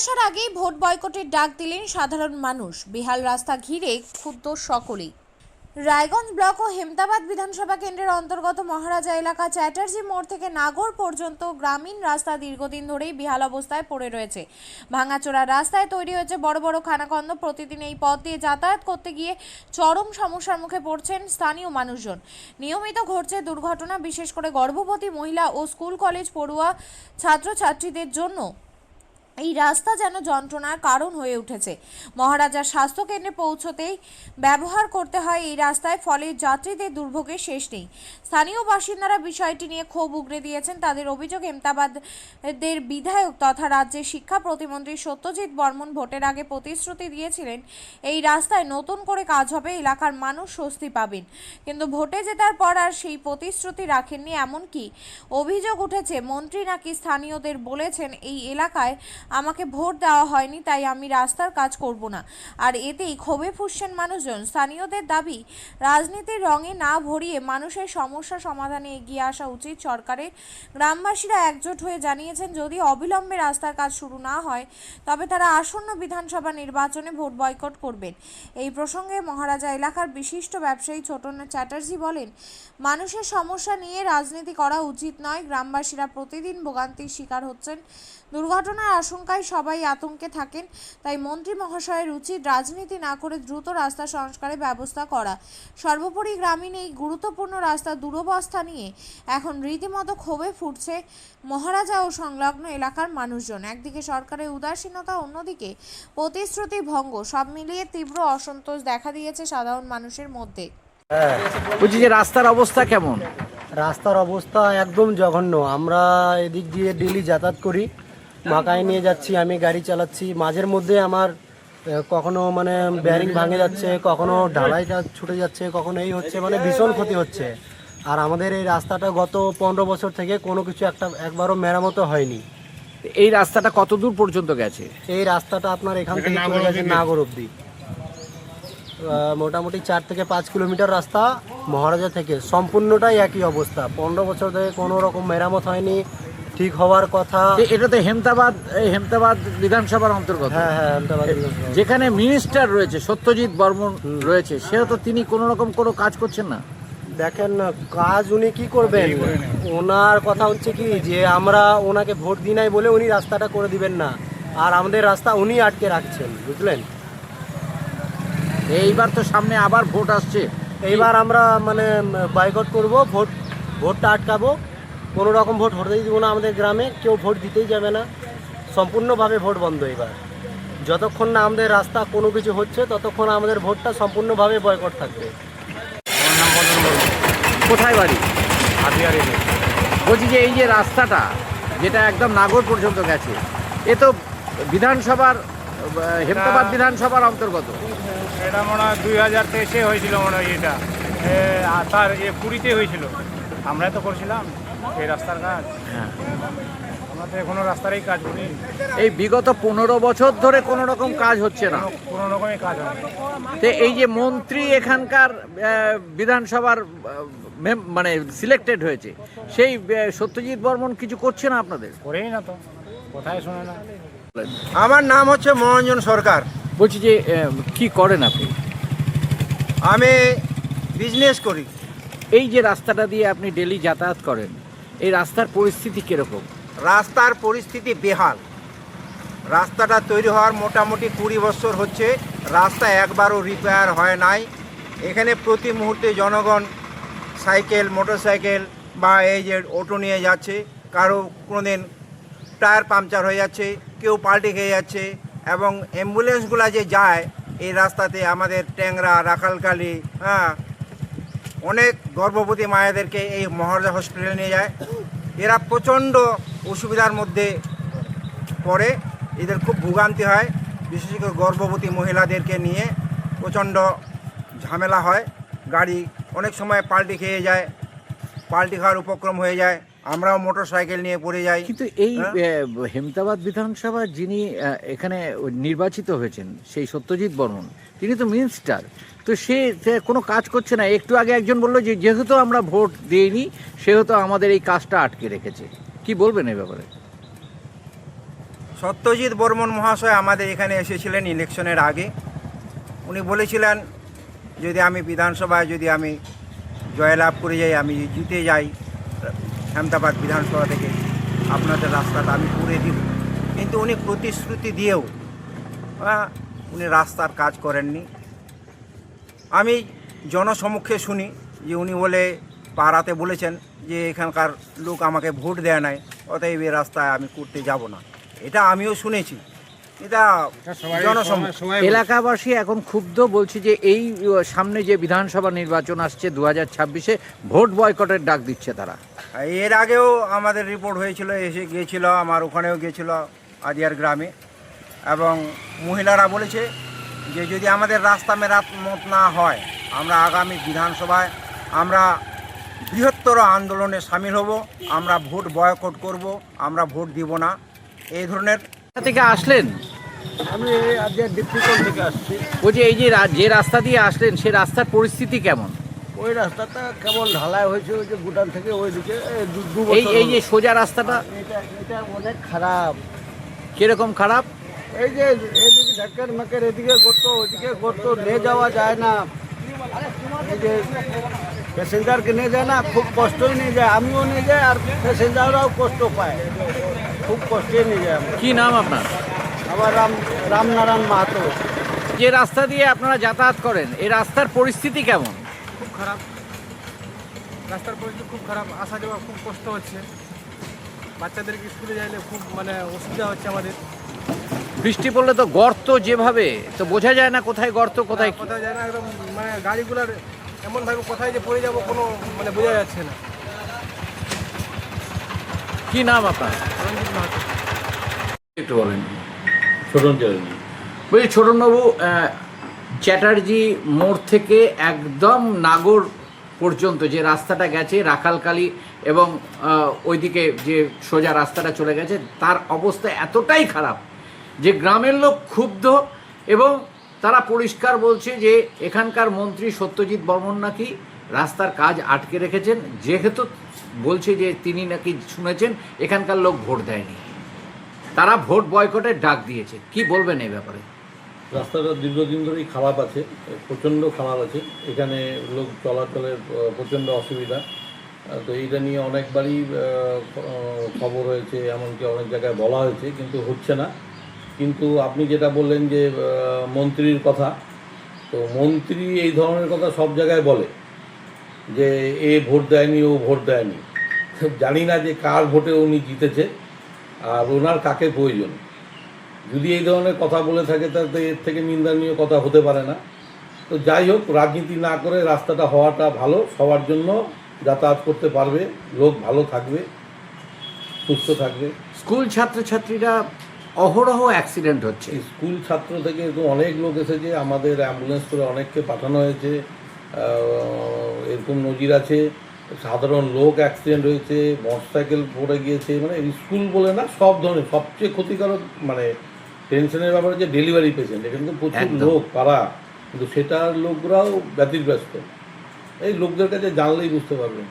আসার আগেই ভোট বয়কটের ডাক দিলেন সাধারণ মানুষ। বেহাল রাস্তা ঘিরে ক্ষুব্ধ সকলেই। রায়গঞ্জ ব্লক ও হেমতাবাদ বিধানসভা কেন্দ্রের অন্তর্গত মহারাজা এলাকা চ্যাটার্জি মোড় থেকে নাগর পর্যন্ত গ্রামীণ রাস্তা দীর্ঘদিন ধরেই বিহাল অবস্থায় পড়ে রয়েছে। ভাঙাচোরা রাস্তায় তৈরি হয়েছে বড় বড় খানাখন্দ। প্রতিদিন এই পথ দিয়ে যাতায়াত করতে গিয়ে চরম সমস্যার মুখে পড়ছেন স্থানীয় মানুষজন। নিয়মিত ঘটছে দুর্ঘটনা, বিশেষ করে গর্ভবতী মহিলা ও স্কুল, কলেজ পড়ুয়া ছাত্রছাত্রীদের জন্য। এই রাস্তা যেন যন্ত্রণার কারণ হয়ে উঠেছে। মহারাজার স্বাস্থ্যকেন্দ্রে পৌঁছতেই ব্যবহার করতে হয় এই রাস্তায়, ফলে যাত্রীদের দুর্ভোগের শেষ নেই। স্থানীয় বাসিন্দারা বিষয়টি নিয়ে ক্ষোভ উগরে দিয়েছেন তাদের অভিযোগ হেমতাবাদের বিধায়ক তথা রাজ্যের শিক্ষা প্রতিমন্ত্রী সত্যজিৎ বর্মন ভোটের আগে প্রতিশ্রুতি দিয়েছিলেন, এই রাস্তায় নতুন করে কাজ হবে, এলাকার মানুষ স্বস্তি পাবেন। কিন্তু ভোটে জেতার পর আর সেই প্রতিশ্রুতি রাখেননি এমনকি অভিযোগ উঠেছে, মন্ত্রী নাকি স্থানীয়দের বলেছেন, এই এলাকায় আমাকে ভোট দেওয়া হয়নি, তাই আমি রাস্তার কাজ করব না। আর এতেই ক্ষোভে ফুসছেন মানুষজন। স্থানীয়দের দাবি, রাজনীতির রঙে না ভরিয়ে মানুষের সমস্যা সমাধানে এগিয়ে আসা উচিত সরকারের। গ্রামবাসীরা একজোট হয়ে জানিয়েছেন, যদি অবিলম্বে রাস্তার কাজ শুরু না হয়, তবে তারা আসন্ন বিধানসভা নির্বাচনে ভোট বয়কট করবেন। এই প্রসঙ্গে মহারাজা এলাকার বিশিষ্ট ব্যবসায়ী ছোটন চ্যাটার্জি বলেন, মানুষের সমস্যা নিয়ে রাজনীতি করা উচিত নয়। গ্রামবাসীরা প্রতিদিন ভোগান্তির শিকার হচ্ছেন। দুর্ঘটনার আশঙ্কায় সবাই আতঙ্কে থাকেন তাই মন্ত্রী মহাশয়ের উচিত রাজনীতি না করে দ্রুত রাস্তা সংস্কারের ব্যবস্থা করা। সর্বোপরি গ্রামীণ এই গুরুত্বপূর্ণ রাস্তা দুরবস্থা নিয়ে এখন রীতিমতো ক্ষোভে ফুটছে মহারাজা ও সংলগ্ন এলাকার মানুষজন। একদিকে সরকারের উদাসীনতা অন্যদিকে প্রতিশ্রুতি ভঙ্গ সব মিলিয়ে তীব্র অসন্তোষ দেখা দিয়েছে সাধারণ মানুষের মধ্যে। হ্যাঁ। বলছি যে রাস্তার অবস্থা কেমন? রাস্তার অবস্থা একদম জঘন্য। আমরা এদিক দিয়ে ডেলি যাতায়াত করি। মাকায় নিয়ে যাচ্ছি আমি গাড়ি চালাচ্ছি। মাঝের মধ্যে আমার কখনো মানে ব্যারিং ভাঙে যাচ্ছে কখনো ঢালাইটা ছুটে যাচ্ছে কখনো এই হচ্ছে মানে ভীষণ ক্ষতি হচ্ছে। আর আমাদের এই রাস্তাটা গত পনেরো বছর থেকে কোনো কিছু একটা একবারও মেরামতো হয়নি। এই রাস্তাটা কত দূর পর্যন্ত গেছে? এই রাস্তাটা আপনার এখান থেকে চলে গেছে নাগর অব্দি মোটামুটি চার থেকে পাঁচ কিলোমিটার রাস্তা মহারাজা থেকে। সম্পূর্ণটাই একই অবস্থা। পনেরো বছর থেকে কোনো রকম মেরামত হয়নি। ঠিক হওয়ার কথা। এটা তো হেমতাবাদ এই হেমতাবাদ বিধানসভার অন্তর্গত। হ্যাঁ হ্যাঁ। যেখানে মিনিস্টার রয়েছে সত্যজিৎ বর্মন রয়েছে সেও তো তিনি কোনো রকম কোনো কাজ করছেন না? দেখেন না, কাজ উনি কি করবেন? ওনার কথা হচ্ছে কি যে আমরা ওনাকে ভোট দিই নাই বলে উনি রাস্তাটা করে দিবেন না। আর আমাদের রাস্তা উনি আটকে রাখছেন বুঝলেন? এইবার তো সামনে আবার ভোট আসছে। এইবার আমরা মানে বাইকট করব ভোট ভোটটা আটকাবো। কোনো রকম ভোট হতেই দিব না আমাদের গ্রামে কেউ ভোট দিতেই যাবে না। সম্পূর্ণভাবে ভোট বন্ধ এবার। যতক্ষণ না আমাদের রাস্তা কোনো কিছু হচ্ছে ততক্ষণ আমাদের ভোটটা সম্পূর্ণভাবে বয়কট থাকবে। কোথায় বাড়ি? বলছি যে এই যে রাস্তাটা যেটা একদম নাগর পর্যন্ত গেছে এ তো বিধানসভার হেমতাবাদ বিধানসভার অন্তর্গত। এটা মনে হয় দুই হাজার তেইশে হয়েছিল মনে হয় এটা। তার এ পুরীতে হয়েছিল। আমরা তো করছিলাম। এই রাস্তার কাজ? হ্যাঁ। আমরা তো এখনও রাস্তারই কাজ করি এই বিগত পনেরো বছর ধরে কোনো রকম কাজ হচ্ছে না। কোনো রকমই কাজ হয় তো এই যে মন্ত্রী এখানকার আহ, বিধানসভার আহ, মেম- মানে সিলেক্টেড হয়েছে সেই আহ, সত্যজিৎ বর্মন কিছু করছে না আপনাদের? করেই না তো কোথায় শোনে না। আমার নাম হচ্ছে মনোরঞ্জন সরকার। বলছি যে আহ, কি করেন আপনি? আমি বিজনেস করি। এই যে রাস্তাটা দিয়ে আপনি ডেলি যাতায়াত করেন এই রাস্তার পরিস্থিতি কীরকম? রাস্তার পরিস্থিতি বেহাল। রাস্তাটা তৈরি হওয়ার মোটামুটি কুড়ি বছর হচ্ছে। রাস্তা একবারও রিপেয়ার হয় নাই। এখানে প্রতি মুহূর্তে জনগণ সাইকেল, মোটরসাইকেল বা এই যে অটো নিয়ে যাচ্ছে, কারও কোনো দিন টায়ার পাংচার হয়ে যাচ্ছে, কেউ পাল্টে খেয়ে যাচ্ছে এবং অ্যাম্বুলেন্সগুলো যে যায়, এই রাস্তাতে আমাদের ট্যাংরা রাখালকালি হ্যাঁ অনেক গর্ভবতী মায়েদেরকে এই মহারাজা হসপিটালে নিয়ে যায়। এরা প্রচণ্ড অসুবিধার মধ্যে পড়ে। এদের খুব ভোগান্তি হয়। বিশেষ করে গর্ভবতী মহিলাদেরকে নিয়ে প্রচণ্ড ঝামেলা হয়। গাড়ি অনেক সময় পাল্টি খেয়ে যায় পাল্টি খাওয়ার উপক্রম হয়ে যায়। আমরাও মোটর সাইকেল নিয়ে পড়ে যাই। কিন্তু এই হ্যাঁ? হেমতাবাদ বিধানসভা যিনি এখানে নির্বাচিত হয়েছেন সেই সত্যজিৎ বর্মন তিনি তো মিনিস্টার। তো সে কোনো কাজ করছে না। একটু আগে একজন বলল যে, যেহেতু আমরা ভোট দিইনি, সেহেতু আমাদের এই কাজটা আটকে রেখেছে। কি বলবেন এই ব্যাপারে? সত্যজিৎ বর্মন মহাশয় আমাদের এখানে এসেছিলেন ইলেকশনের আগে। উনি বলেছিলেন, যদি আমি বিধানসভায়, যদি আমি জয়লাভ করে যাই, আমি জিতে যাই হেমতাবাদ বিধানসভা থেকে, আপনাদের রাস্তাটা আমি করে দিব। কিন্তু উনি প্রতিশ্রুতি দিয়েও উনি রাস্তার কাজ করেননি। আমি জনসমক্ষে শুনি যে উনি বলে পাড়াতে বলেছেন যে এখানকার লোক আমাকে ভোট দেয় নাই অতএব এই রাস্তায় আমি করতে যাব না। এটা আমিও শুনেছি। এটা জনসমক্ষ এলাকাবাসী এখন ক্ষুব্ধ বলছে যে এই সামনে যে বিধানসভা নির্বাচন আসছে দু হাজার ছাব্বিশে ভোট বয়কটের ডাক দিচ্ছে তারা। এর আগেও আমাদের রিপোর্ট হয়েছিল এসে গিয়েছিল আমার ওখানেও গিয়েছিল আদিয়ার গ্রামে। এবং মহিলারা বলেছে যে যদি আমাদের রাস্তা মেরামত না হয় আমরা আগামী বিধানসভায় আমরা বৃহত্তর আন্দোলনে সামিল হব আমরা ভোট বয়কট করব আমরা ভোট দিব না। এই ধরনের থেকে আসলেন? আমি আজকে থেকে আসছি। বলছি এই যে যে রাস্তা দিয়ে আসলেন সে রাস্তার পরিস্থিতি কেমন? ওই রাস্তাটা কেমন ঢালাই হয়েছে ওই যে ভুটান থেকে ওইদিকে এই এই এই যে সোজা রাস্তাটা? এটা এটা অনেক খারাপ। কীরকম খারাপ? এই যে এদিকে ঢাকের মাকের এদিকে করতো ওইদিকে করতো নিয়ে যাওয়া যায় না। এই যে প্যাসেঞ্জারকে নিয়ে যায় না খুব কষ্টই নিয়ে যায়। আমিও নিয়ে যাই আর প্যাসেঞ্জাররাও কষ্ট পায়। খুব কষ্টই নিয়ে যায়। কি নাম আপনার? আমার রাম রামনারায়ণ মাহাতো। যে রাস্তা দিয়ে আপনারা যাতায়াত করেন এই রাস্তার পরিস্থিতি কেমন? খুব খারাপ। রাস্তার পরিস্থিতি খুব খারাপ। আসা যাওয়া খুব কষ্ট হচ্ছে। বাচ্চাদেরকে স্কুলে যাইলে খুব মানে অসুবিধা হচ্ছে আমাদের। বৃষ্টি পড়লে তো গর্ত যেভাবে তো বোঝা যায় না কোথায় গর্ত কোথায় কি। কোথায় যায় না একদম মানে গাড়িগুলোর এমনভাবে কোথায় যে পড়ে যাব কোনো মানে বোঝা যাচ্ছে না। কি নাম আপনার? রঞ্জিত মাহাতো। একটু বলেন। ছোটন চ্যাটার্জি বলছি ছোটনবাবু আহ, চ্যাটার্জি মোড় থেকে একদম নাগর পর্যন্ত যে রাস্তাটা গেছে রাখালকালি এবং আহ, ওইদিকে যে সোজা রাস্তাটা চলে গেছে তার অবস্থা এতটাই খারাপ যে গ্রামের লোক ক্ষুব্ধ এবং তারা পরিষ্কার বলছে যে এখানকার মন্ত্রী সত্যজিৎ বর্মন নাকি রাস্তার কাজ আটকে রেখেছেন। যেহেতু বলছে যে তিনি নাকি শুনেছেন, এখানকার লোক ভোট দেয়নি। তারা ভোট বয়কটের ডাক দিয়েছে। কি বলবেন এই ব্যাপারে? রাস্তাটা দীর্ঘদিন ধরেই খারাপ আছে, প্রচণ্ড খারাপ আছে। এখানে লোক চলাচলের প্রচণ্ড অসুবিধা। তো এইটা নিয়ে অনেকবারই খবর হয়েছে, এমনকি অনেক জায়গায় বলা হয়েছে, কিন্তু হচ্ছে না। কিন্তু আপনি যেটা বললেন যে মন্ত্রীর কথা, তো মন্ত্রী এই ধরনের কথা সব জায়গায় বলে যে, এ ভোট দেয়নি, ও ভোট দেয়নি। জানি না যে কার ভোটে উনি জিতেছে আর ওনার কাকে প্রয়োজন। যদি এই ধরনের কথা বলে থাকে, তাতে এর থেকে নিন্দনীয় কথা হতে পারে না। তো যাই হোক, রাজনীতি না করে রাস্তাটা হওয়াটা ভালো, সবার জন্য যাতায়াত করতে পারবে, লোক ভালো থাকবে, সুস্থ থাকবে। স্কুল ছাত্রছাত্রীরা অহরহ অ্যাক্সিডেন্ট হচ্ছে। স্কুল ছাত্র থেকে অনেক লোক এসেছে আমাদের অ্যাম্বুলেন্স করে অনেককে পাঠানো হয়েছে। এরকম নজির আছে সাধারণ লোক অ্যাক্সিডেন্ট হয়েছে মোটরসাইকেল পড়ে গিয়েছে মানে স্কুল বলে না সব ধরনের সবচেয়ে ক্ষতিকারক মানে টেনশনের ব্যাপারে যে ডেলিভারি পেশেন্ট এখানে তো প্রচুর। লোক পাড়া। কিন্তু সেটার লোকরাও ব্যতিব্যস্ত। এই লোকদের কাছে জানলেই বুঝতে পারবেন।